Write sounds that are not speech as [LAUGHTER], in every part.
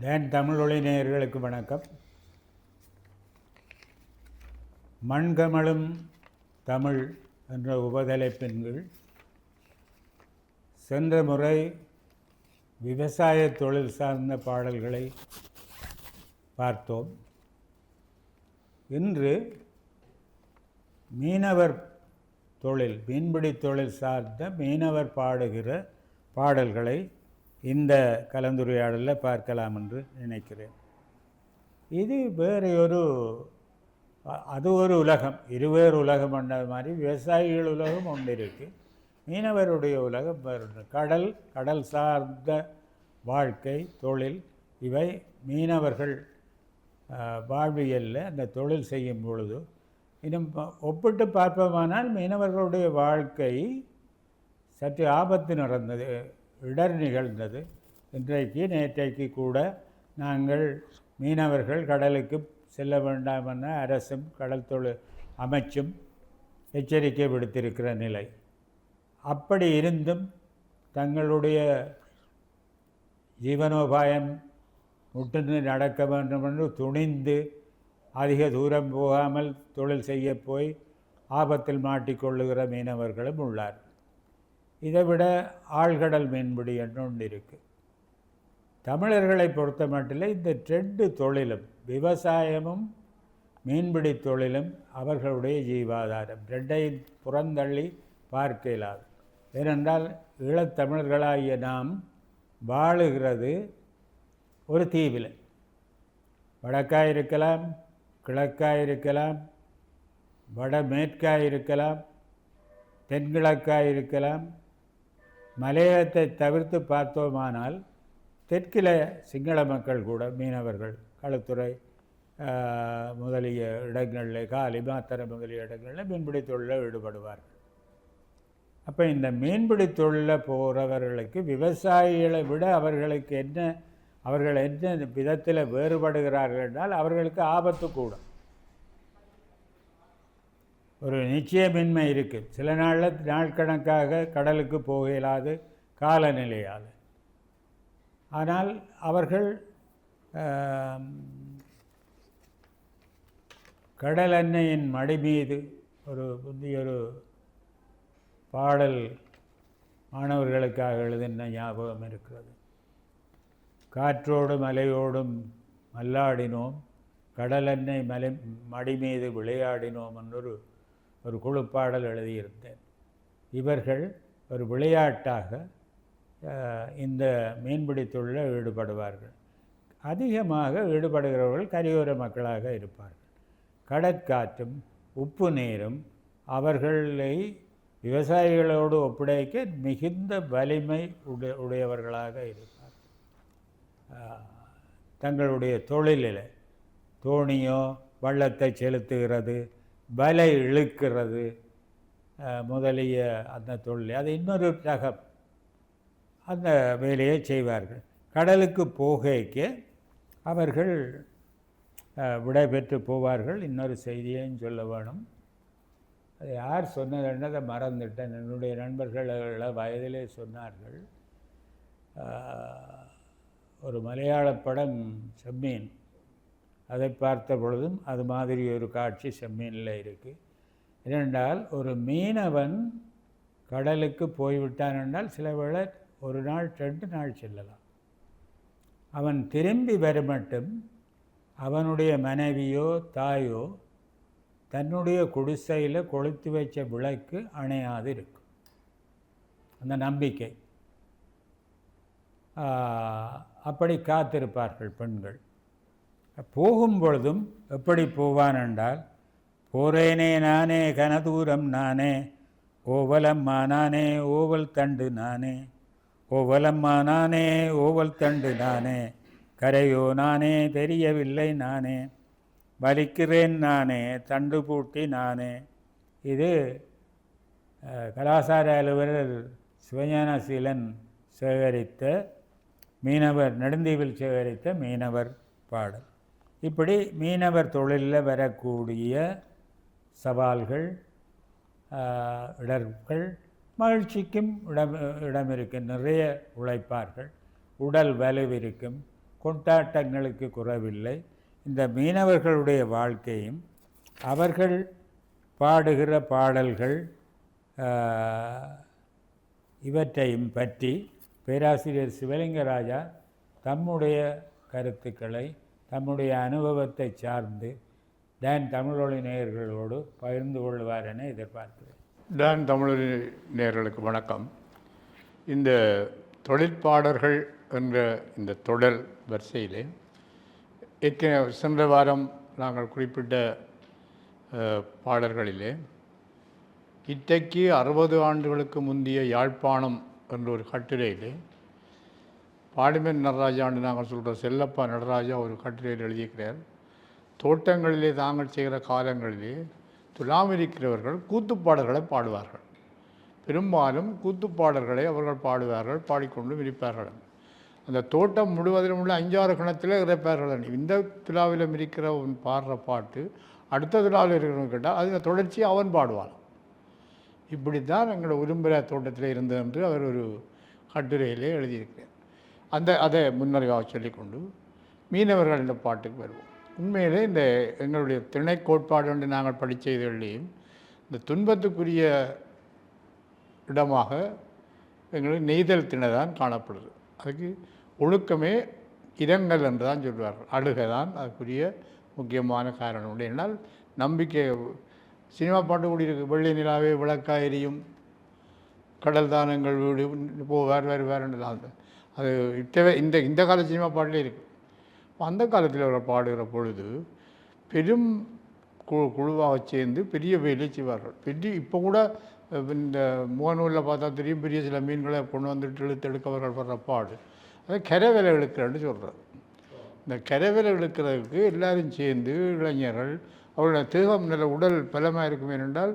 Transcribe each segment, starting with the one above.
Tan தமிழொலி நேயர்களுக்கு வணக்கம் மண்கமலும் தமிழ் என்ற உபதலைப்பின் கீழ் சென்ற முறை விவசாய தொழில் சார்ந்த பாடல்களை பார்த்தோம் இன்று மீனவர் தொழில் மீன்பிடி தொழில் சார்ந்த மீனவர் பாடுகிற பாடல்களை இந்த கலந்துரையாடலில் பார்க்கலாம் என்று நினைக்கிறேன். இது வேறு ஒரு அது ஒரு உலகம். இருவேறு உலகம் என்ற மாதிரி விவசாயிகள் உலகம் ஒன்று இருக்குது மீனவருடைய உலகம் வேறு கடல் கடல் சார்ந்த வாழ்க்கை தொழில் இவை மீனவர்கள் வாழ்வியலில் அந்த தொழில் செய்யும் பொழுது இன்னும் ப- ஒப்பிட்டு பார்ப்போமானால் மீனவர்களுடைய வாழ்க்கை சற்று ஆபத்து நடந்தது இடர் நிகழ்ந்தது. இன்றைக்கு நேற்றைக்கு கூட நாங்கள் மீனவர்கள் கடலுக்கு செல்ல வேண்டாம் என அரசும் கடல் தொழில் அமைச்சும் எச்சரிக்கை விடுத்திருக்கிற நிலை. அப்படி இருந்தும் தங்களுடைய ஜீவனோபாயம் முட்டுந்து நடக்க வேண்டும் என்று துணிந்து அதிக தூரம் போகாமல் தொழில் செய்ய போய் ஆபத்தில் மாட்டிக்கொள்ளுகிற மீனவர்களும் உள்ளார். இதைவிட ஆழ்கடல் மீன்பிடி என்று ஒன்று இருக்குது தமிழர்களை பொறுத்த மட்டில் இந்த ரெண்டு தொழிலும் விவசாயமும் மீன்பிடி தொழிலும் அவர்களுடைய ஜீவாதாரம். ரெண்டையும் புறந்தள்ளி பார்க்க இயலாது. ஏனென்றால் ஈழத்தமிழர்களாகிய நாம் வாழுகிறது ஒரு தீவில். வடக்காக இருக்கலாம் கிழக்காக இருக்கலாம் வடமேற்காக இருக்கலாம் தென்கிழக்காக இருக்கலாம் மலையகத்தை தவிர்த்து பார்த்தோமானால் தெற்கில சிங்கள மக்கள் கூட மீனவர்கள் களத்துறை முதலிய இடங்களில் காலி மாத்தரை முதலிய இடங்களில் மீன்பிடி தொழிலில் ஈடுபடுவார்கள். அப்போ இந்த மீன்பிடி தொழிலில் போகிறவர்களுக்கு விவசாயிகளை விட அவர்களுக்கு என்ன அவர்கள் எந்த விதத்தில் வேறுபடுகிறார்கள் என்றால் அவர்களுக்கு ஆபத்து கூடும். ஒரு நிச்சயமின்மை இருக்குது சில நாளில் நாள் கணக்காக கடலுக்கு போக இயலாது காலநிலையால் ஆனால் அவர்கள் கடல் அன்னையின் மடி மீது ஒரு புதிய ஒரு பாடல் மாணவர்களுக்காக எழுதின ஞாபகம் இருக்கிறது. காற்றோடும் அலையோடும் மல்லாடினோம். கடலெண்ணெய் மலை மடி மீது விளையாடினோம் என்று ஒரு குழுப்பாடல் எழுதியிருந்தேன். இவர்கள் ஒரு விளையாட்டாக இந்த மீன்பிடி தொழிலில் ஈடுபடுவார்கள். அதிகமாக ஈடுபடுகிறவர்கள் கரையோர மக்களாக இருப்பார்கள். கடற்காற்றும் உப்பு நீரும் அவர்களை விவசாயிகளோடு ஒப்படைக்க மிகுந்த வலிமை உடைய உடையவர்களாக இருக்கும் தங்களுடைய தொழிலில் தோணியோ வள்ளத்தை செலுத்துகிறது வலை இழுக்கிறது முதலிய அந்த தொழில். அது இன்னொரு ரகம். அந்த வேலையை செய்வார்கள். கடலுக்கு போகைக்கு அவர்கள் விடைபெற்று போவார்கள். இன்னொரு செய்தியையும் சொல்ல வேணும். அது யார் சொன்னதுன்னு அதை மறந்துட்டேன். என்னுடைய நண்பர்கள் வயதிலே சொன்னார்கள். ஒரு மலையாள படம் செம்மீன். அதை பார்த்த பொழுதும் அது மாதிரி ஒரு காட்சி செம்மீனில் இருக்குது ஏனென்றால் ஒரு மீனவன் கடலுக்கு போய்விட்டான் என்றால் சில வேளை ஒரு நாள் ரெண்டு நாள் செல்லலாம். அவன் திரும்பி வர மட்டும் அவனுடைய மனைவியோ தாயோ தன்னுடைய குடிசையில் கொளுத்து வைச்ச விளக்கு அணையாது இருக்கும் அந்த நம்பிக்கை. அப்படி காத்திருப்பார்கள் பெண்கள். போகும் பொழுதும் எப்படி போவான் என்றால் போறேனே நானே கனதூரம் நானே ஓவலம்மா நானே ஓவல் தண்டு நானே ஓவலம்மா நானே ஓவல் தண்டு நானே கரையோ நானே தெரியவில்லை நானே வலிக்கிறேன் நானே தண்டு பூட்டி நானே. இது கலாசார அலுவலர் சிவஞானசீலன் சேகரித்த மீனவர் நெடுந்தீவில் சேகரித்த மீனவர் பாடல். இப்படி மீனவர் தொழிலில் வரக்கூடிய சவால்கள் இடர்கள் மகிழ்ச்சிக்கும் இடம் இடம் இருக்கும் நிறைய உழைப்பார்கள். உடல் வலுவிருக்கும் கொண்டாட்டங்களுக்கு குறைவில்லை. இந்த மீனவர்களுடைய வாழ்க்கையும் அவர்கள் பாடுகிற பாடல்கள் இவற்றையும் பற்றி பேராசிரியர் சிவலிங்கராஜா தம்முடைய கருத்துக்களை தம்முடைய அனுபவத்தை சார்ந்து டேன் தமிழொலி நேயர்களோடு பகிர்ந்து கொள்வார் என எதிர்பார்க்கிறேன். டேன் தமிழ் நேயர்களுக்கு வணக்கம். இந்த தொழிற்பாடர்கள் என்ற இந்த தொடர் வரிசையிலே ஏற்கனவே சென்ற வாரம் நாங்கள் குறிப்பிட்ட பாடல்களிலே இன்றைக்கு அறுபது ஆண்டுகளுக்கு முந்தைய யாழ்ப்பாணம் என்ற ஒரு கட்டுரையிலே பாடிமன் நடராஜான்னு நாங்கள் சொல்கிற செல்லப்பா நடராஜா ஒரு கட்டுரையில் எழுதியிருக்கிறார். தோட்டங்களிலே தாங்கள் செய்கிற காலங்களிலே துலாமிருக்கிறவர்கள் கூத்துப்பாடல்களை பாடுவார்கள். பெரும்பாலும் கூத்துப்பாடல்களை அவர்கள் பாடுவார்கள் பாடிக்கொண்டு இருப்பார்கள் அந்த தோட்டம் முழுவதிலும் உள்ள அஞ்சாறு கணத்தில் இறைப்பார்கள். இந்த துலாவிலும் இருக்கிறவன் பாடுற பாட்டு அடுத்த துலாவில் இருக்கிறவங்க கேட்டால் அதில் தொடர்ச்சி அவன் பாடுவான். இப்படி தான் எங்களோட உரும்புற தோட்டத்தில் இருந்தது என்று அவர் ஒரு கட்டுரையிலே எழுதியிருக்கிறார். அந்த அதை முன்னறிவாக சொல்லிக்கொண்டு மீனவர்கள் இந்த பாட்டுக்கு வருவோம். உண்மையிலே இந்த எங்களுடைய திணை கோட்பாடு என்று நாங்கள் படித்த இதுகளிலேயும் இந்த துன்பத்துக்குரிய இடமாக எங்களுக்கு நெய்தல் திணை தான் காணப்படுது. அதுக்கு ஒழுக்கமே இரங்கல் என்று தான் சொல்வார்கள். அழுகை தான் அதுக்குரிய முக்கியமான காரணம் உண்டு. என்னால் நம்பிக்கை சினிமா பாட்டு கூடி இருக்குது வெள்ளி நிலாவே விளக்காய் எரியும் கடல் தான் எங்கள் வீடு வேறு வருவார் அந்த அது இத்தவே இந்த இந்த கால சினிமா பாட்டிலே இருக்குது அந்த காலத்தில் அவர் பாடுகிற பொழுது பெரும் குழு குழுவாக சேர்ந்து பெரிய வேலை செய்வார்கள். பெரிய இப்போ கூட இந்த முகநூலில் பார்த்தா தெரியும். பெரிய சில மீன்களை கொண்டு வந்துட்டு இழுத்து எடுக்கவர்கள் வர்ற பாடு. அதை கரை வேலை இழுக்கிறேன்னு சொல்கிறது இந்த கரை வேலை இழுக்கிறதுக்கு எல்லோரும் சேர்ந்து இளைஞர்கள் அவருடைய தேகம் நல்ல உடல் பலமாக இருக்கும் ஏனென்றால்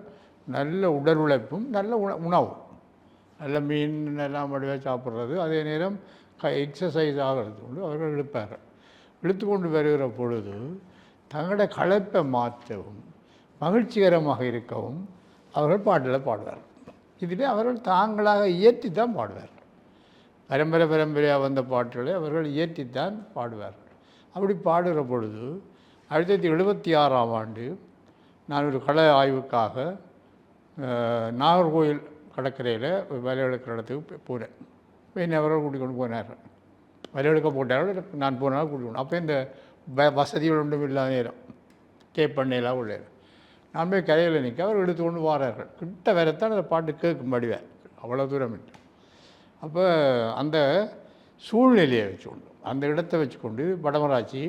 நல்ல உடல் உழைப்பும் நல்ல உண உணவும். நல்ல மீன் எல்லாம் வடிவாக சாப்பிட்றது. அதே நேரம் க எக்ஸசைஸ் ஆகிறது கொண்டு அவர்கள் இழுப்பார் இழுத்து கொண்டு வருகிற பொழுது தங்களோட களைப்பை மாற்றவும் மகிழ்ச்சிகரமாக இருக்கவும் அவர்கள் பாட்டில் பாடுவார் இதிலே அவர்கள் தாங்களாக இயற்றி தான் பாடுவார் பரம்பரை பரம்பரையாக வந்த பாட்டுகளை அவர்கள் இயற்றித்தான் பாடுவார்கள். அப்படி பாடுகிற பொழுது ஆயிரத்தி தொள்ளாயிரத்தி எழுபத்தி ஆறாம் ஆண்டு நான் ஒரு கலை ஆய்வுக்காக நாகர்கோயில் கடற்கரையில் வேலை எடுக்கிற இடத்துக்கு போனேன். என்னை அவரோட கூட்டிக் கொண்டு போனார்கள் எடுக்க போட்டார்கள் நான் போனால் கூட்டிக் கொண்டு அப்போ இந்த வ வசதிகள் ஒன்றும் இல்லாத நேரம் கேப் பண்ணையெல்லாம் உள்ள நான் போய் கரையில் நிற்க அவர் எடுத்து கொண்டு வாரார்கள். கிட்ட வரத்தான் அந்த பாட்டு கேட்கும் வடிவேன் அவ்வளோ தூரம் இல்லை. அப்போ அந்த சூழ்நிலையை வச்சுக்கொண்டு அந்த இடத்தை வச்சுக்கொண்டு வடமராட்சி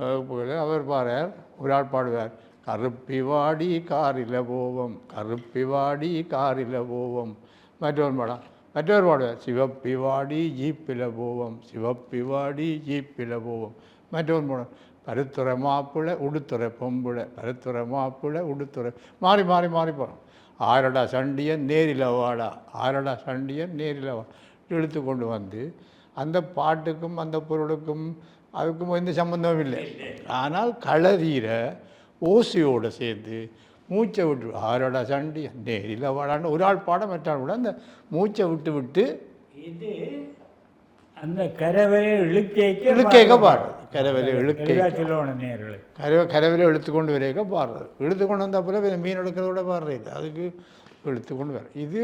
வகுப்புகளில் அவர் பாரார் ஒரு ஆள் பாடுவார். கருப்பி வாடி காரில போவோம் கருப்பி வாடி காரில போவோம். மற்றொரு பாடம் மற்றொரு பாடுவார். சிவப்பி வாடி ஜீப்பில் போவோம் சிவப்பி வாடி ஜீப்பில் போவோம். மற்றொரு பாடம் பருத்துறை மாப்பிள்ளை உடுத்துறை பொம்புளை பருத்துறை மாப்பிள்ளை உடுத்துறை மாறி மாறி மாறி போகிறோம் ஆரடா சண்டியன் நேரில் வாடா ஆரடா சண்டியன் நேரில் வா இழுத்து கொண்டு வந்து அந்த பாட்டுக்கும் அந்த பொருளுக்கும் அதுக்கும் எந்த சம்பந்தமும் இல்லை. ஆனால் களரீர ஓசையோடு சேர்ந்து மூச்சை விட்டு ஆரடா சண்டியன் நேரில் வாடான்னு ஒரு ஆள் பாட மற்றால் கூட அந்த மூச்சை விட்டு விட்டு இது அந்த கரவையை இழுக்கேக்க இழுக்கேக்க பாடுறது. கரவலை இழுக்கை சொல்லணும் நேர்களை. கரவை கரவையில் இழுத்து கொண்டு வரைக்க பாடுறது. இழுத்து கொண்டு வந்த அப்புறம் மீன் எடுக்கிறத விட பாடுறது. அதுக்கு இழுத்து கொண்டு வர. இது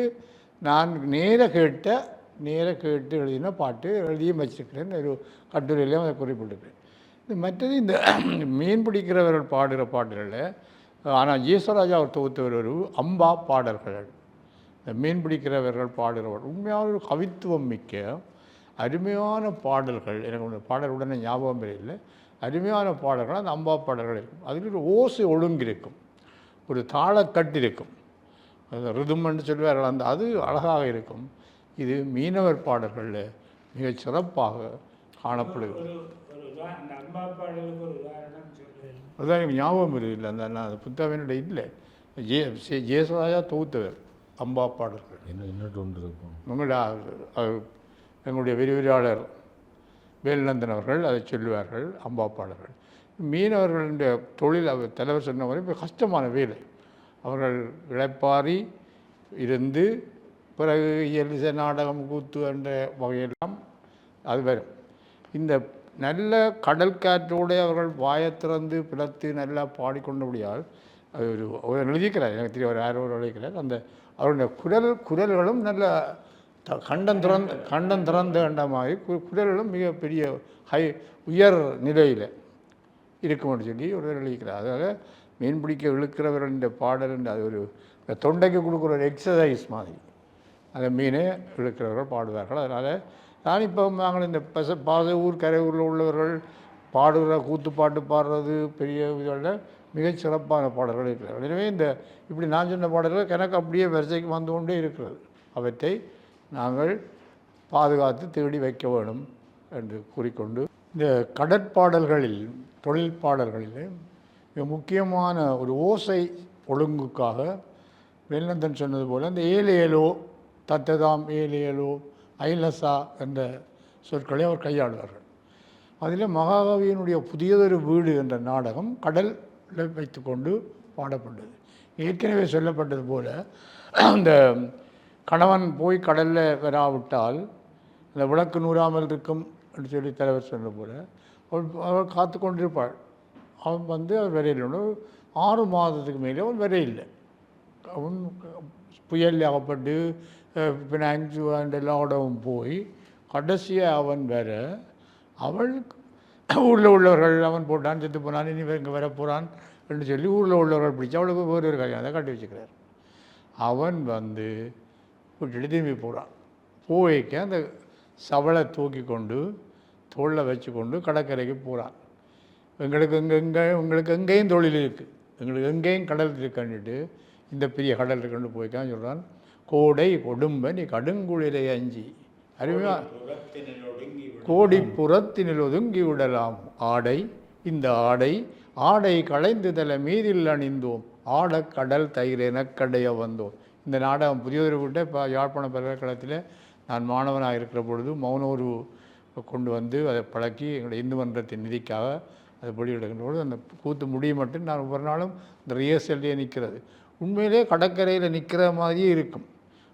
நான் நேர கேட்ட நேர கேட்டு எழுதின பாட்டு எழுதியும் வச்சிருக்கிறேன். ஒரு கட்டுரையிலையும் அதை குறிப்பிட்டிருக்கேன். இது மற்றது இந்த [CLEARS THROAT] மீன் பிடிக்கிறவர்கள் பாடுகிற பாடல்களில் ஆனால் ஈஸ்வராஜா அவர் தொகுத்தவர் ஒரு அம்பா பாடல்கள். இந்த மீன் பிடிக்கிறவர்கள் பாடுகிறவர் உண்மையான ஒரு கவித்துவம் மிக்க அருமையான பாடல்கள். எனக்கு ஒன்று பாடல் உடனே ஞாபகம் இல்லை அருமையான பாடல்கள் அந்த அம்பா பாடல்கள் இருக்கும். அதில் ஒரு ஓசை ஒழுங்கு இருக்கும். ஒரு தாளக்கட்டு இருக்கும். அது ரிதுமன்னு சொல்வார்கள். அந்த அது அழகாக இருக்கும். இது மீனவர் பாடல்களில் மிகச் சிறப்பாக காணப்படுகிறது. அதுதான் எனக்கு ஞாபகம் இல்லை அந்த நான் அந்த இல்லை ஜே ஜே- ஜேசுராஜா தொகுத்தவர் அம்பா பாடல்கள். என்ன இன்னொரு ஒன்று இருக்கும் உங்களோட அது எங்களுடைய விரிவுரையாளர் வேல்நந்தன் அவர்கள் அதை சொல்லுவார்கள் அம்பா பாடல்கள். மீனவர்களுடைய தொழில் அவர் தலைவர் சொன்ன வரை இப்போ கஷ்டமான வேலை. அவர்கள் இளைப்பாரி இருந்து பிறகு எலிச நாடகம் கூத்து என்ற வகையெல்லாம் அது வரும். இந்த நல்ல கடல் காற்றோடு அவர்கள் வாயைத் திறந்து பிளத்து நல்லா பாடிக்கொண்டபடியால் அது ஒரு ஒரு எழுதிக்கிறார் எனக்கு தெரியும் ஒரு யாரோ ஒரு எழுதிக்கிறார் அந்த அவருடைய குரல் குரல்களும் நல்ல கண்டம் திறந்த கண்டம் திறந்த கண்ட மாதிரி கு- குரல்களும் மிகப்பெரிய ஹை உயர் நிலையில் இருக்கும்னு சொல்லி ஒரு எழுதிக்கிறார் அதனால் மீன் பிடிக்க இழுக்கிறவர்கள் இந்த பாடல் அது ஒரு தொண்டைக்கு கொடுக்குற ஒரு எக்ஸசைஸ் மாதிரி. அந்த மீனை இழுக்கிறவர்கள் பாடுவார்கள். அதனால் நான் இப்போ நாங்கள் இந்த பச பாச ஊர் கரை ஊரில் உள்ளவர்கள் பாடுகிற கூத்து பாட்டு பாடுறது பெரிய இதில் மிகச் சிறப்பான பாடல்கள் இருக்கிறார்கள் எனவே இந்த இப்படி நான் சொன்ன பாடல்கள் எனக்கு அப்படியே வரிசைக்கு வந்து கொண்டே இருக்கிறது. அவற்றை நாங்கள் பாதுகாத்து தேடி வைக்க வேண்டும் என்று கூறிக்கொண்டு இந்த கடற்பாடல்களில் தொழில் பாடல்களில் மிக முக்கியமான ஒரு ஓசை ஒழுங்குக்காக வெள்ளந்தன் சொன்னது போல் இந்த ஏலேலோ தத்ததாம் ஏலியலு ஐலசா என்ற சொற்களை அவர் கையாளுவார்கள். அதில் மகாகவியினுடைய புதியதொரு வீடு என்ற நாடகம் கடலில் வைத்துக்கொண்டு பாடப்பட்டது. ஏற்கனவே சொல்லப்பட்டது போல அந்த கணவன் போய் கடலில் வராவிட்டால் அந்த விளக்கு நூறாமல் இருக்கும் என்று சொல்லி தலைவர் சொன்ன போல் அவள் அவள் காத்து கொண்டிருப்பாள். அவன் வந்து அவர் வரையில் ஆறு மாதத்துக்கு மேலே அவன் வரையில்லை. அவன் புயல் அகப்பட்டு பினாங்கு அந்த எல்லாரோடவும் போய் கடைசியாக அவன் வர அவள் ஊரில் உள்ளவர்கள் அவன் போட்டான் செத்து போனான் இனி இங்கே வர போகிறான் என்று சொல்லி ஊரில் உள்ளவர்கள் பிடிச்சி அவளுக்கு வேறு ஒரு கல்யாணத்தை கட்டி வச்சுக்கிறார் அவன் வந்து விட்டுட்டு திரும்பி போகிறான் போய்க்க அந்த சவளை தூக்கி கொண்டு தோளில் வச்சு கொண்டு கடற்கரைக்கு போகிறான் எங்களுக்கு எங்கே எங்கே உங்களுக்கு எங்கேயும் தொழில் இருக்குது எங்களுக்கு எங்கேயும் கடல் இருக்குன்னுட்டு இந்த பெரிய கடல் இருக்குன்னு போய்க்கான்னு சொல்கிறான் கோடை கொடும்ப நீ கடுங்குளிரை அஞ்சி. அருமையா? கோடி புறத்தினில் ஒதுங்கி விடலாம். ஆடை இந்த ஆடை ஆடை களைந்து தல மீதில் அணிந்தோம். ஆடக் கடல் தயிர் எனக்கடைய வந்தோம். இந்த நாடகம் புதியதொரு விட்ட இப்போ யாழ்ப்பாண பல்கலைக்கழகத்தில் நான் மாணவனாக இருக்கிற பொழுது மௌனோரு கொண்டு வந்து அதை பழக்கி எங்களுடைய இந்து மன்றத்தின் நிதிக்காக அதை வெளியிடுகின்ற பொழுது அந்த கூத்து முடிய மட்டும் நான் ஒவ்வொரு நாளும் இந்த ரிஹர்சல்லே நிற்கிறது உண்மையிலே கடற்கரையில் நிற்கிற மாதிரியே இருக்கும்.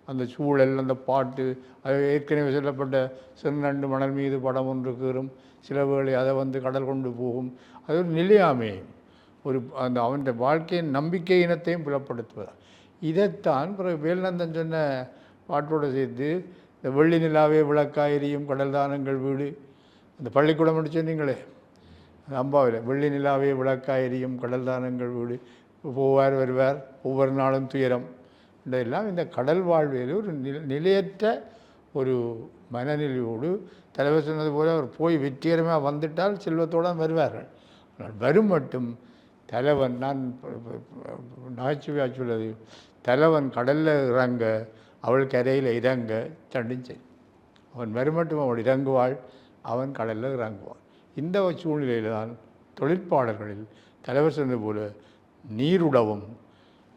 அந்த சூழல் அந்த பாட்டு அது ஏற்கனவே சொல்லப்பட்ட செந்நண்டு மணல் மீது படம் ஒன்று கீறும். சில வேளை அதை வந்து கடல் கொண்டு போகும். அது ஒரு நிலையாமையும் ஒரு அந்த அவன் வாழ்க்கையின் நம்பிக்கை இனத்தையும் புலப்படுத்துவது. இதைத்தான் பிறகு வேல்நந்தன் சொன்ன பாட்டோடு சேர்த்து இந்த வெள்ளி நிலாவே விளக்காயிரியும் கடல் தானங்கள் வீடு. அந்த பள்ளிக்கூடம் என்று சொன்னீங்களே? அம்பாவில் வெள்ளி நிலாவே விளக்காயிரியும் கடல் தானங்கள் வீடு. போவார் வருவார் ஒவ்வொரு நாளும் துயரம். இதெல்லாம் இந்த கடல் வாழ்வியல் ஒரு நில நிலையற்ற ஒரு மனநிலையோடு தலைவர் சொன்னது போல் அவர் போய் வெற்றிகரமாக வந்துட்டால் செல்வத்தோடு வருவார்கள். ஆனால் வரும் மட்டும் தலைவன் நான் நகைச்சுவையாக சொல்வது தலைவன் கடலில் இறங்க அவள் கரையில் இறங்க தண்டிச்சு அவன் வரும் மட்டும் அவள் இறங்குவாள் அவன் கடலில் இறங்குவாள். இந்த சூழ்நிலையில் தான் தொழிற்பாடல்களில் தலைவர் சொன்னது போல நீருடவும்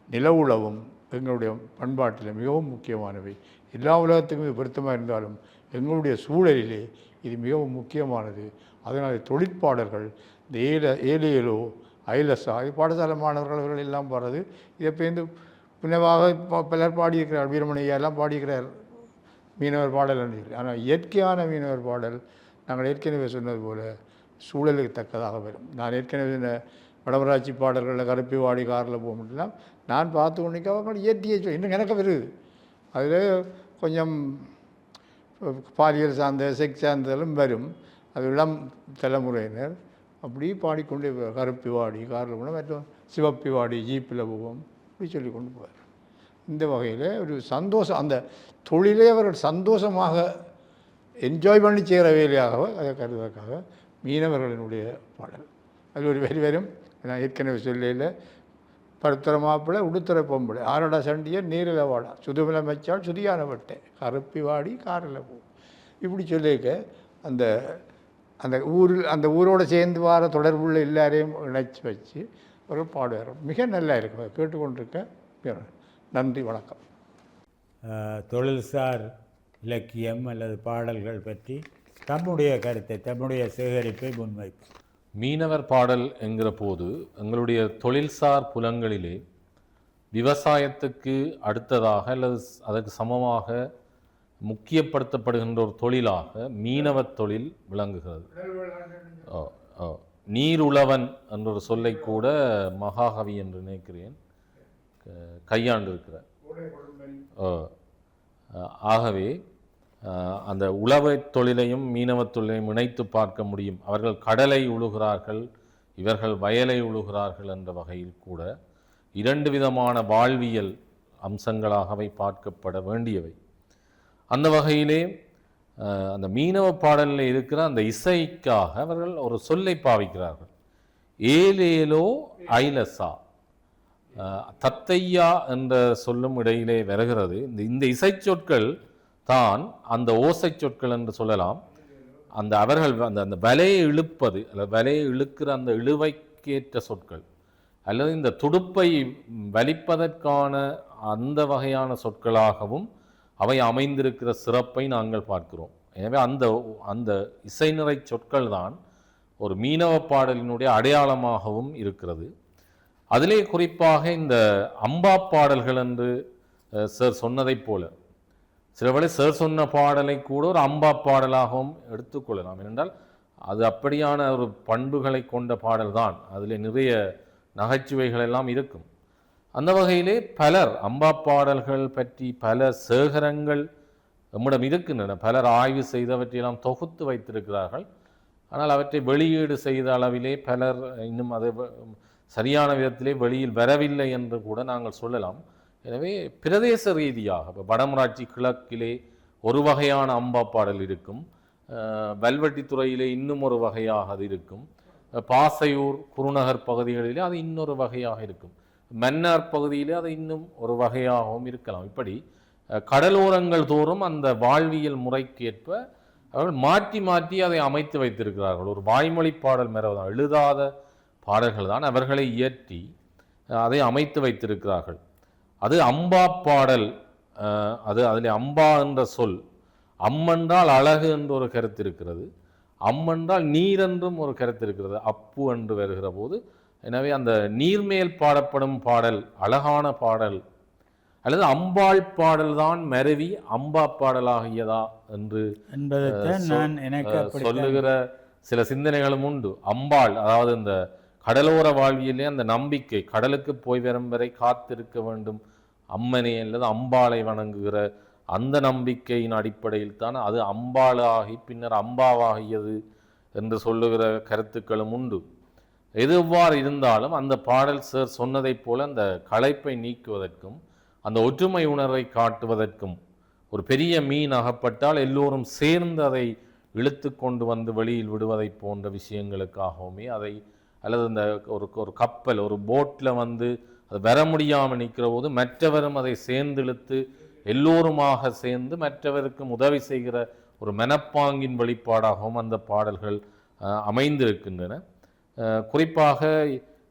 நிலவுளவும் எங்களுடைய பண்பாட்டில் மிகவும் முக்கியமானவை. எல்லா உலகத்துக்கும் இது பொருத்தமாக இருந்தாலும் எங்களுடைய சூழலிலே இது மிகவும் முக்கியமானது. அதனால் தொழிற்பாடல்கள் இந்த ஏல ஏலியலோ ஐலஸா இது பாடசாலை மாணவர்கள் அவர்கள் எல்லாம் பாடுறது இதை பேருந்து பின்னவாக பலர் பாடியிருக்கிறார். வீரமணியா எல்லாம் பாடியிருக்கிறார். மீனவர் பாடல் என்று ஆனால் இயற்கையான மீனவர் பாடல் நாங்கள் ஏற்கனவே சொன்னது போல சூழலுக்கு தக்கதாக வரும். நான் ஏற்கனவே சொன்ன வடமராட்சி பாடல்களில் கருப்பி வாடி காரில் போக முடியலாம் நான் பார்த்து உன்னைக்கு அவங்க இயற்கையை சொல் இன்னும் எனக்கு வருது. அதில் கொஞ்சம் பாலியல் சார்ந்த செக்ஸ் சார்ந்ததெல்லாம் வரும். அது இளம் தலைமுறையினர் அப்படி பாடிக்கொண்டே கருப்பி வாடி காரில் போனால் மற்றும் சிவப்பி வாடி ஜீப்பில் போவோம். இப்படி சொல்லி கொண்டு போவார். இந்த வகையில் ஒரு சந்தோஷம் அந்த தொழிலை அவர்கள் சந்தோஷமாக என்ஜாய் பண்ணி செய்கிற வேலையாக அதை கருதுவதற்காக மீனவர்களினுடைய பாடல். அது ஒரு வெறி வரும். நான் ஏற்கனவே சொல்லையில் படுத்துற மாப்பிள்ளை உடுத்துற பொம்பளை. ஆரோட சண்டியை நீரில் வாடா. சுதுமில மச்சால் சுதியான வட்டை. கருப்பி வாடி காரில் போ. இப்படி சொல்லியிருக்க அந்த அந்த ஊரில் அந்த ஊரோடு சேர்ந்து வர தொடர்புள்ள எல்லாரையும் இணைச்சி வச்சு ஒரு பாடுவார் மிக நல்லா இருக்கும். அதை கேட்டுக்கொண்டிருக்க நன்றி வணக்கம். தொழில்சார் இலக்கியம் அல்லது பாடல்கள் பற்றி தம்முடைய கருத்தை தம்முடைய சேகரிப்பை முன்வைப்பு மீனவர் பாடல் என்கிற போது எங்களுடைய தொழில்சார் புலங்களிலே விவசாயத்துக்கு அடுத்ததாக அல்லது அதற்கு சமமாக முக்கியப்படுத்தப்படுகின்ற ஒரு தொழிலாக மீனவத் தொழில் விளங்குகிறது. ஓ, ஓ. நீருழவன் என்ற ஒரு சொல்லை கூட மகாகவி என்று நினைக்கிறேன் கையாண்டிருக்கிறார். ஆகவே அந்த உழவை தொழிலையும் மீனவத் தொழிலையும் இணைத்து பார்க்க முடியும். அவர்கள் கடலை உழுகிறார்கள் இவர்கள் வயலை உழுகிறார்கள் என்ற வகையில் கூட இரண்டு விதமான வாழ்வியல் அம்சங்களாகவே பார்க்கப்பட வேண்டியவை. அந்த வகையிலே அந்த மீனவ பாடலில் இருக்கிற அந்த இசைக்காக அவர்கள் ஒரு சொல்லை பாவிக்கிறார்கள். ஏலேலோ ஐலசா. தத்தையா என்ற சொல்லும் இடையிலே வருகிறது. இந்த இந்த இசைச்சொற்கள் தான் அந்த ஓசைச் சொற்கள் என்று சொல்லலாம். அந்த அவர்கள் அந்த அந்த வலையை இழுப்பது அல்லது வலையை இழுக்கிற அந்த இழுவைக்கேற்ற சொற்கள் அல்லது இந்த துடுப்பை வலிப்பதற்கான அந்த வகையான சொற்களாகவும் அவை அமைந்திருக்கிற சிறப்பை நாங்கள் பார்க்கிறோம். எனவே அந்த அந்த இசைநிறை சொற்கள் தான் ஒரு மீனவ பாடலினுடைய அடையாளமாகவும் இருக்கிறது. அதிலே குறிப்பாக இந்த அம்பா பாடல்கள் என்று சார் சொன்னதைப் போல சில வேளை சார் சொன்ன பாடலை கூட ஒரு அம்பா பாடலாகவும் எடுத்துக்கொள்ளலாம் ஏனென்றால் அது அப்படியான ஒரு பண்புகளை கொண்ட பாடல் தான். அதில் நிறைய நகைச்சுவைகள் எல்லாம் இருக்கும். அந்த வகையிலே பலர் அம்பா பாடல்கள் பற்றி பல சேகரங்கள் நம்மிடம் இருக்கின்றன. பலர் ஆய்வு செய்தவற்றையெல்லாம் தொகுத்து வைத்திருக்கிறார்கள். ஆனால் அவற்றை வெளியீடு செய்த அளவிலே பலர் இன்னும் அதை சரியான விதத்திலே வெளியில் வரவில்லை என்று கூட நாங்கள் சொல்லலாம். எனவே பிரதேச ரீதியாக இப்போ வடமராட்சி கிழக்கிலே ஒரு வகையான அம்பா பாடல் இருக்கும். வல்வெட்டித்துறையிலே இன்னும் ஒரு வகையாக அது இருக்கும். பாசையூர் குருநகர் பகுதிகளிலே அது இன்னொரு வகையாக இருக்கும். மன்னார் பகுதியிலே அது இன்னும் ஒரு வகையாகவும் இருக்கலாம். இப்படி கடலோரங்கள் தோறும் அந்த வாழ்வியல் முறைக்கேற்ப அவர்கள் மாற்றி மாற்றி அதை அமைத்து வைத்திருக்கிறார்கள். ஒரு வாய்மொழி பாடல் மேறதான் எழுதாத பாடல்கள் தான் அவர்களை இயற்றி அதை அமைத்து வைத்திருக்கிறார்கள். அது அம்பா பாடல் அது அதில் அம்பா என்ற சொல். அம்மென்றால் அழகு என்று ஒரு கருத்து இருக்கிறது. அம்மென்றால் நீர் என்றும் ஒரு கருத்து இருக்கிறது. அப்பு என்று வருகிற போது எனவே அந்த நீர்மேல் பாடப்படும் பாடல் அழகான பாடல் அல்லது அம்பாள் பாடல் தான் மருவி அம்பா பாடலாகியதா என்று நான் எனக்கு சொல்லுகிற சில சிந்தனைகளும் உண்டு. அம்பாள் அதாவது இந்த கடலோர வாழ்வியலே அந்த நம்பிக்கை கடலுக்கு போய் வரும் வரை காத்திருக்க வேண்டும் அம்மனை அல்லது அம்பாளை வணங்குகிற அந்த நம்பிக்கையின் அடிப்படையில் தான் அது அம்பாளாகி பின்னர் அம்பாவாகியது என்று சொல்லுகிற கருத்துக்களும் உண்டு. எதுவாறு இருந்தாலும் அந்த பாடல் சார் சொன்னதைப் போல அந்த களைப்பை நீக்குவதற்கும் அந்த ஒற்றுமை உணர்வை காட்டுவதற்கும் ஒரு பெரிய மீன் அகப்பட்டால் எல்லோரும் சேர்ந்து அதை இழுத்து கொண்டு வந்து வெளியில் விடுவதை போன்ற விஷயங்களுக்காகவுமே அதை அல்லது இந்த ஒரு ஒரு கப்பல் ஒரு போட்டில் வந்து அது வர முடியாமல் நிற்கிற போது மற்றவரும் அதை சேர்ந்து இழுத்து எல்லோருமாக சேர்ந்து மற்றவருக்கும் உதவி செய்கிற ஒரு மனப்பாங்கின் வெளிப்பாடாகவும் அந்த பாடல்கள் அமைந்திருக்கின்றன. குறிப்பாக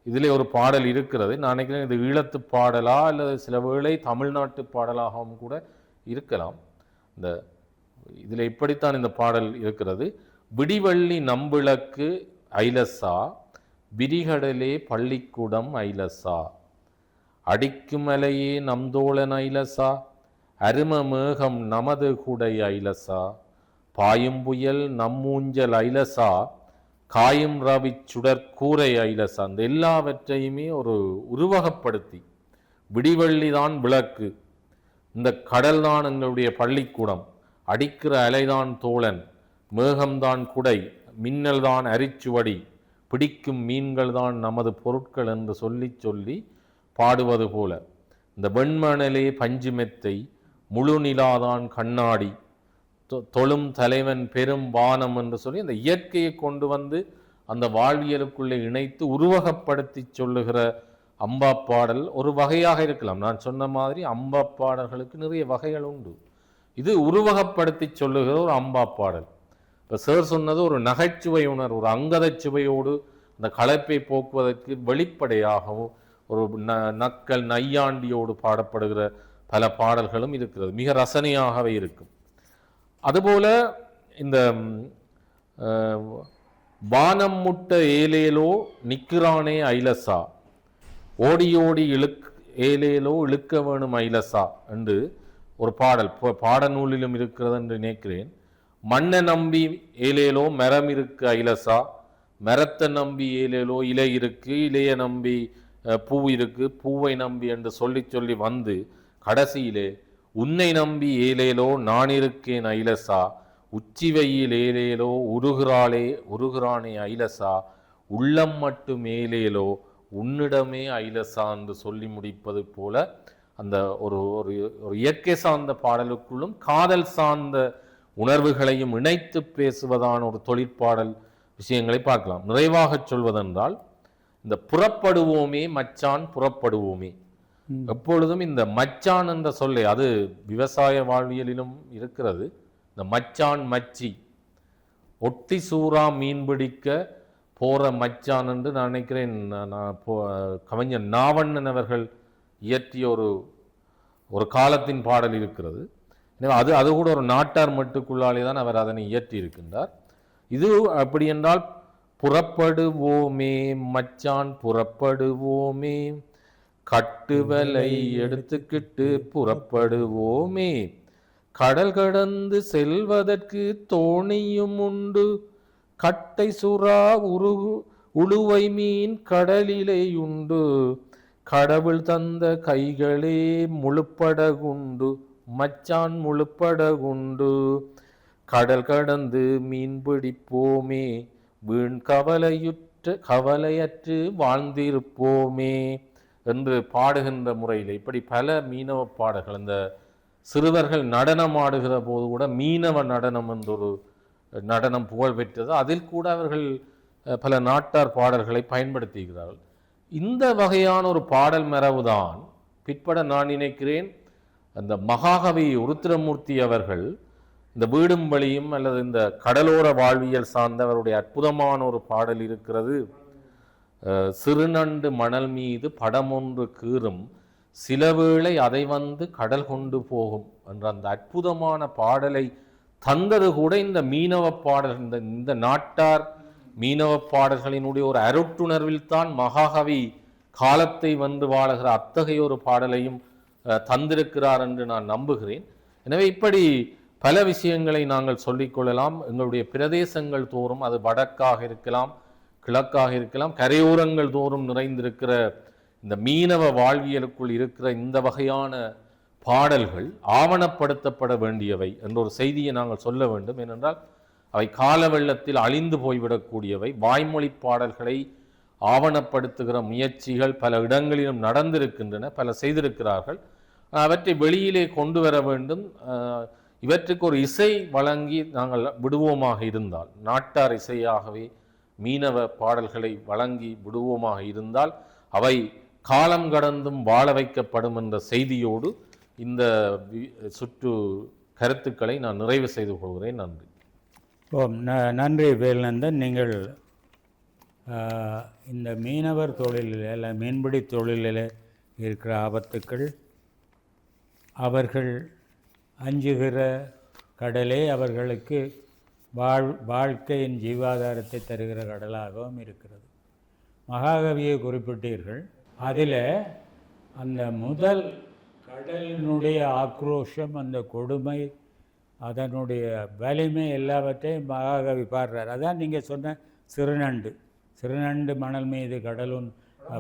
இதில் ஒரு பாடல் இருக்கிறது. நான் நினைக்கிறேன் இது ஈழத்து பாடலா அல்லது சில வேளை தமிழ்நாட்டு பாடலாகவும் கூட இருக்கலாம். இந்த இதில் இப்படித்தான் இந்த பாடல் இருக்கிறது. விடிவள்ளி நம்பிளக்கு ஐலசா விரிகடலே பள்ளிக்கூடம் ஐலசா. அடிக்குமலையே நம்தோழன் ஐலசா அரும மேகம் நமது குடை ஐலசா. பாயும் புயல் நம்மூஞ்சல் ஐலசா காயும் ரவி சுடற்கூரை ஐலசா. அந்த எல்லாவற்றையுமே ஒரு உருவகப்படுத்தி விடிவள்ளி தான் விளக்கு. இந்த கடல் தான் எங்களுடைய பள்ளிக்கூடம். அடிக்கிற அலைதான் தோழன் மேகம்தான் குடை மின்னல்தான் அரிச்சுவடி. பிடிக்கும் மீன்கள் தான் நமது பொருட்கள் என்று சொல்லி சொல்லி பாடுவது போல. இந்த வெண்மணலே பஞ்சு மெத்தை முழு நிலாதான் கண்ணாடி தொ- தொழும் தலைவன் பெரும் வானம் என்று சொல்லி அந்த இயற்கையை கொண்டு வந்து அந்த வாழ்வியலுக்குள்ளே இணைத்து உருவகப்படுத்தி சொல்லுகிற அம்பா பாடல் ஒரு வகையாக இருக்கலாம். நான் சொன்ன மாதிரி அம்பா பாடல்களுக்கு நிறைய வகைகள் உண்டு. இது உருவகப்படுத்தி சொல்லுகிற ஒரு அம்பா பாடல். இப்போ சார் சொன்னது ஒரு நகைச்சுவை உணர்வு ஒரு அங்கதச் சுவையோடு அந்த களைப்பை போக்குவதற்கு வெளிப்படையாகவும் ஒரு ந நக்கல் நையாண்டியோடு பாடப்படுகிற பல பாடல்களும் இருக்கிறது. மிக ரசனையாகவே இருக்கும். அதுபோல் இந்த வானம் முட்ட ஏலேலோ நிக்கிறானே ஐலசா. ஓடி ஓடி இழுக் ஏலேலோ இழுக்க வேணும் ஐலசா என்று ஒரு பாடல் பாடநூலிலும் இருக்கிறது என்று நினைக்கிறேன். மண்ணை நம்பி ஏலேலோ மரம் இருக்கு ஐலசா மரத்தை நம்பி ஏலேலோ இலை இருக்கு இலையை நம்பி பூ இருக்கு பூவை நம்பி என்று சொல்லி சொல்லி வந்து கடைசியிலே உன்னை நம்பி ஏலேலோ நான் இருக்கேன் ஐலசா உச்சி வெயில் ஏலேலோ உருகிறாளே உருகிறானே ஐலசா உள்ளம் மட்டும் ஏலேலோ உன்னிடமே ஐலசா என்று சொல்லி முடிப்பது போல அந்த ஒரு ஒரு ஒரு இயற்கை சார்ந்த பாடலுக்குள்ளும் காதல் சார்ந்த உணர்வுகளையும் இணைத்து பேசுவதான ஒரு தொழிற்பாடல் விஷயங்களை பார்க்கலாம். நிறைவாகச் சொல்வதென்றால் இந்த புறப்படுவோமே மச்சான் புறப்படுவோமே எப்பொழுதும் இந்த மச்சான் என்ற சொல்லை அது விவசாய வாழ்வியலிலும் இருக்கிறது. இந்த மச்சான் மச்சி ஒட்டி சூறா மீன் பிடிக்க போற மச்சான் என்று நான் நினைக்கிறேன். நான் கவிஞர் நாவண்ணன் அவர்கள் இயற்றிய ஒரு ஒரு காலத்தின் பாடல் இருக்கிறது. எனவே அது அது கூட ஒரு நாட்டார் மட்டுக்குள்ளாலே தான் அவர் அதனை இயற்றி இருக்கின்றார் இது அப்படி என்றால் புறப்படுவோமே மச்சான் புறப்படுவோமே. கட்டுவலை எடுத்துக்கிட்டு புறப்படுவோமே. கடல் கடந்து செல்வதற்கு தோணியும் உண்டு. கட்டை சுறா உருகு உழுவை மீன் கடலிலே உண்டு. கடவுள் தந்த கைகளே முழுப்படகுண்டு. மச்சான் முழுப்படகுண்டு. கடல் கடந்து மீன் பிடிப்போமே. வீண் கவலையுற்ற கவலையற்று வாழ்ந்திருப்போமே என்று பாடுகின்ற முறையில் இப்படி பல மீனவ பாடல்கள் அந்த சிறுவர்கள் நடனம் ஆடுகிற போது கூட மீனவ நடனம் என்றொரு நடனம் புகழ் பெற்றது. அதில் கூட அவர்கள் பல நாட்டார் பாடல்களை பயன்படுத்துகிறார்கள். இந்த வகையான ஒரு பாடல் மரபுதான். பிற்பட நான் நினைக்கிறேன் அந்த மகாகவி உருத்திரமூர்த்தி அவர்கள் இந்த வீடும் வழியும் அல்லது இந்த கடலோர வாழ்வியல் சார்ந்தவருடைய அற்புதமான ஒரு பாடல் இருக்கிறது. சிறுநண்டு மணல் மீது படமொன்று கீறும் சிலவேளை அதை வந்து கடல் கொண்டு போகும் என்ற அந்த அற்புதமான பாடலை தந்தது கூட இந்த மீனவ பாடல் இந்த இந்த நாட்டார் மீனவ பாடல்களினுடைய ஒரு அருட்டுணர்வில் தான் மகாகவி காலத்தை வந்து வாழுகிற அத்தகைய ஒரு பாடலையும் தந்திருக்கிறார் என்று நான் நம்புகிறேன். எனவே இப்படி பல விஷயங்களை நாங்கள் சொல்லிக்கொள்ளலாம் எங்களுடைய பிரதேசங்கள் தோறும் அது வடக்காக இருக்கலாம் கிழக்காக இருக்கலாம் கரையோரங்கள் தோறும் நிறைந்திருக்கிற இந்த மீனவ வாழ்வியலுக்குள் இருக்கிற இந்த வகையான பாடல்கள் ஆவணப்படுத்தப்பட வேண்டியவை என்ற ஒரு செய்தியை நாங்கள் சொல்ல வேண்டும். ஏனென்றால் அவை கால வெள்ளத்தில் அழிந்து போய்விடக்கூடியவை. வாய்மொழி பாடல்களை ஆவணப்படுத்துகிற முயற்சிகள் பல இடங்களிலும் நடந்திருக்கின்றன பல செய்திருக்கிறார்கள். அவற்றை வெளியிலே கொண்டு வர வேண்டும். இவற்றுக்கு ஒரு இசை வழங்கி நாங்கள் விடுவோமாக இருந்தால் நாட்டார் இசையாகவே மீனவ பாடல்களை வழங்கி விடுவோமாக இருந்தால் அவை காலம் கடந்தும் வாழ வைக்கப்படும் என்ற செய்தியோடு இந்த சுற்று கருத்துக்களை நான் நிறைவு செய்து கொள்கிறேன். நன்றி. ஓ நன்றி வேல்நந்தன். நீங்கள் இந்த மீனவர் தொழிலில் அல்ல மீன்பிடி தொழிலில் இருக்கிற ஆபத்துக்கள் அவர்கள் அஞ்சுகிற கடலே அவர்களுக்கு வாழ் வாழ்க்கையின் ஜீவாதாரத்தை தருகிற கடலாகவும் இருக்கிறது. மகாகவியை குறிப்பிட்டீர்கள். அதில் அந்த முதல் கடலினுடைய ஆக்ரோஷம் அந்த கொடுமை அதனுடைய வலிமை எல்லாவற்றையும் மகாகவி பாடுறார். அதான் நீங்கள் சொன்ன சிறுநண்டு. சிறுநண்டு மணல் மீது கடலும்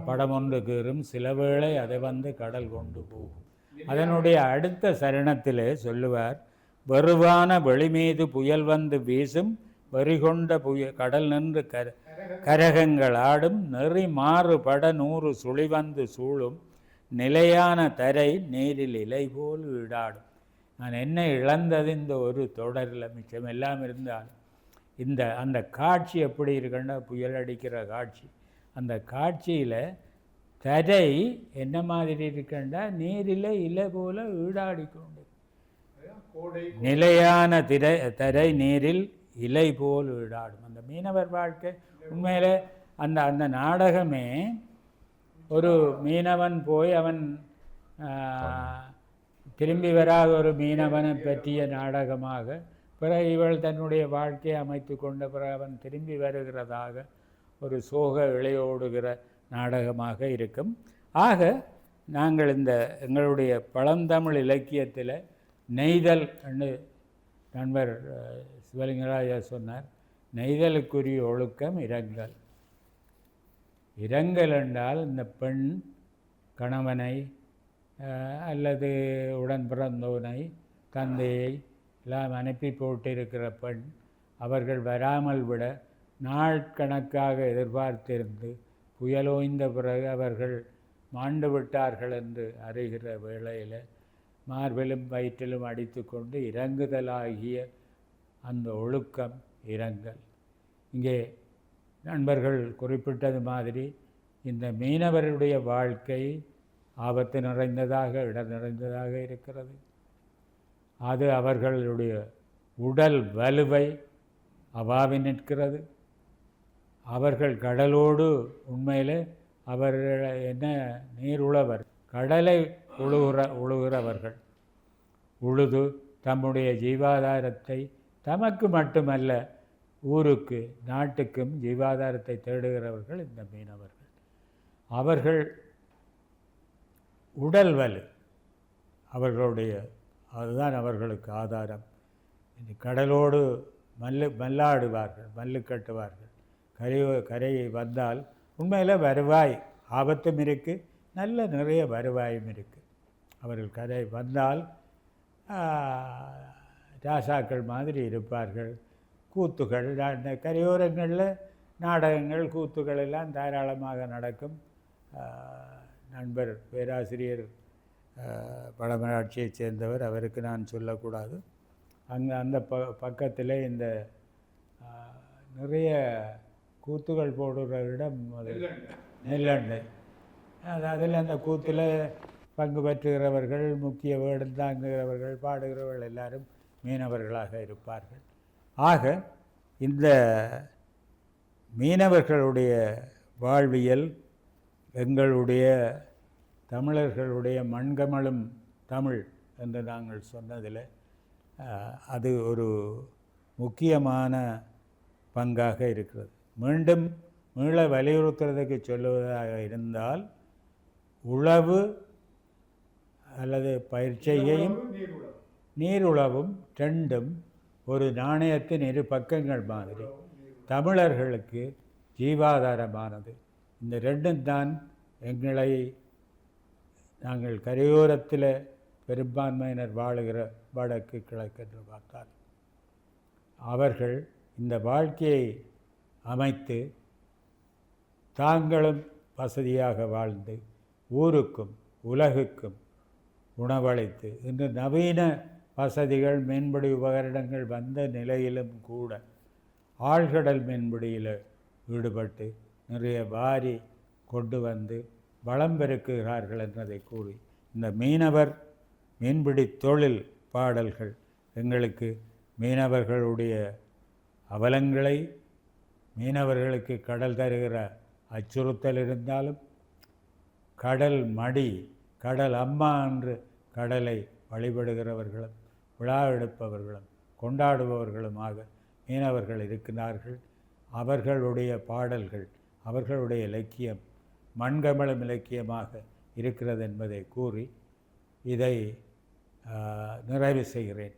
படம் ஒன்று கீறும் சில வேளை அதை வந்து கடல் கொண்டு போகும். அதனுடைய அடுத்த சரணத்திலே சொல்லுவார் வெறுவான வெளிமீது புயல் வந்து வீசும் வெறிகொண்ட புய கடல் நின்று கர கரகங்கள் ஆடும் நெறி மாறுபட நூறு சுழி வந்து சூழும் நிலையான தரை நீரில் இலை போல் ஈடாடும். நான் என்ன இழந்தது இந்த ஒரு தொடரில் மிச்சம் எல்லாம் இருந்தால் இந்த அந்த காட்சி எப்படி இருக்குன்னா புயல் அடிக்கிற காட்சி. அந்த காட்சியில் தரை என்ன மாதிரி இருக்குன்னா நீரில் இலை போல ஈடாடி கொண்டு நிலையான திரை தரை நீரில் இலை போல் ஈடாடும். அந்த மீனவர் வாழ்க்கை உண்மையிலே அந்த அந்த நாடகமே ஒரு மீனவன் போய் அவன் திரும்பி வராத ஒரு மீனவனை பற்றிய நாடகமாக பிறகு இவள் தன்னுடைய வாழ்க்கையை அமைத்து கொண்ட பிறகு அவன் திரும்பி வருகிறதாக ஒரு சோக இழையோடுகிற நாடகமாக இருக்கும். ஆக நாங்கள் இந்த எங்களுடைய பழந்தமிழ் இலக்கியத்தில் நெய்தல் என்று நண்பர் சிவலிங்கராஜா சொன்னார். நெய்தலுக்குரிய ஒழுக்கம் இரங்கல். இரங்கல் என்றால் இந்த பெண் கணவனை அல்லது உடன் பிறந்தோனை தந்தையை எல்லாம் அனுப்பி போட்டிருக்கிற பெண் அவர்கள் வராமல் விட நாட்கணக்காக எதிர்பார்த்திருந்து புயலோய்ந்த பிறகு அவர்கள் மாண்டு விட்டார்கள் என்று அறிகிற வேளையில் மார்பிலும் வயிற்றிலும் அடித்துக்கொண்டு இறங்குதலாகிய அந்த ஒழுக்கம் இரங்கல் இங்கே நண்பர்கள் குறிப்பிட்டது மாதிரி இந்த மீனவருடைய வாழ்க்கை ஆபத்து நிறைந்ததாக இடம் நிறைந்ததாக இருக்கிறது. அது அவர்களுடைய உடல் வலுவை அவாவி நிற்கிறது. அவர்கள் கடலோடு உண்மையிலே அவர்கள் என்ன நீர் உழவர் கடலை உழுகிற உழுகிறவர்கள். உழுது தம்முடைய ஜீவாதாரத்தை தமக்கு மட்டுமல்ல ஊருக்கு நாட்டுக்கும் ஜீவாதாரத்தை தேடுகிறவர்கள் இந்த மீனவர்கள். அவர்கள் உடல் வலு அவர்களுடைய அதுதான் அவர்களுக்கு ஆதாரம். இந்த கடலோடு மல்லு மல்லாடுவார்கள் மல்லு கட்டுவார்கள். கரை கரையை வந்தால் உண்மையில் வருவாய் ஆபத்தும் இருக்குது நல்ல நிறைய வருவாயும் இருக்குது அவர்கள் கரை வந்தால் ராசாக்கள் மாதிரி இருப்பார்கள். கூத்துகள் அந்த கரையோரங்களில் நாடகங்கள் கூத்துகள் எல்லாம் தாராளமாக நடக்கும். நண்பர் பேராசிரியர் வடமராட்சியைச் சேர்ந்தவர். அவருக்கு நான் சொல்லக்கூடாது. அங்கே அந்த ப பக்கத்தில் இந்த நிறைய கூத்துகள் போடுற இடம் அது அது அதில் அந்த கூத்தில் பங்கு பெற்றுகிறவர்கள் முக்கிய வேடம் தாங்குகிறவர்கள் பாடுகிறவர்கள் எல்லாரும் மீனவர்களாக இருப்பார்கள். ஆக இந்த மீனவர்களுடைய வாழ்வியல் எங்களுடைய தமிழர்களுடைய மண்கமலும் தமிழ் என்று நாங்கள் சொன்னதில் அது ஒரு முக்கியமான பங்காக இருக்கிறது. மீண்டும் மீள வலியுறுத்துறதுக்கு சொல்லுவதாக இருந்தால் உழவு அல்லது பயிற்சியையும் நீருளவும் ரெண்டும் ஒரு நாணயத்தின் இரு பக்கங்கள் மாதிரி. தமிழர்களுக்கு ஜீவாதாரமானது. இந்த ரெண்டும் தான் எங்களை நாங்கள் கரையோரத்தில் பெரும்பான்மையினர் வாழுகிற வடக்கு கிழக்கு என்று பார்த்தால் அவர்கள் இந்த வாழ்க்கையை அமைத்து தாங்களும் வசதியாக வாழ்ந்து ஊருக்கும் உலகுக்கும் உணவளித்து இன்று நவீன வசதிகள் மீன்பிடி உபகரணங்கள் வந்த நிலையிலும் கூட ஆழ்கடல் மீன்பிடியில் ஈடுபட்டு நிறைய வாரி கொண்டு வந்து வளம் பெருக்குகிறார்கள் என்றதை கூறி இந்த மீனவர் மீன்பிடி தொழில் பாடல்கள் எங்களுக்கு மீனவர்களுடைய அவலங்களை மீனவர்களுக்கு கடல் தருகிற அச்சுறுத்தல் இருந்தாலும் கடல் மடி கடல் அம்மா என்று கடலை வழிபடுகிறவர்களும் விழா எடுப்பவர்களும் கொண்டாடுபவர்களுமாக மீனவர்கள் இருக்கிறார்கள் அவர்களுடைய பாடல்கள் அவர்களுடைய இலக்கியம் மண்கமலம் இலக்கியமாக இருக்கிறது என்பதை கூறி இதை நிறைவு செய்கிறேன்.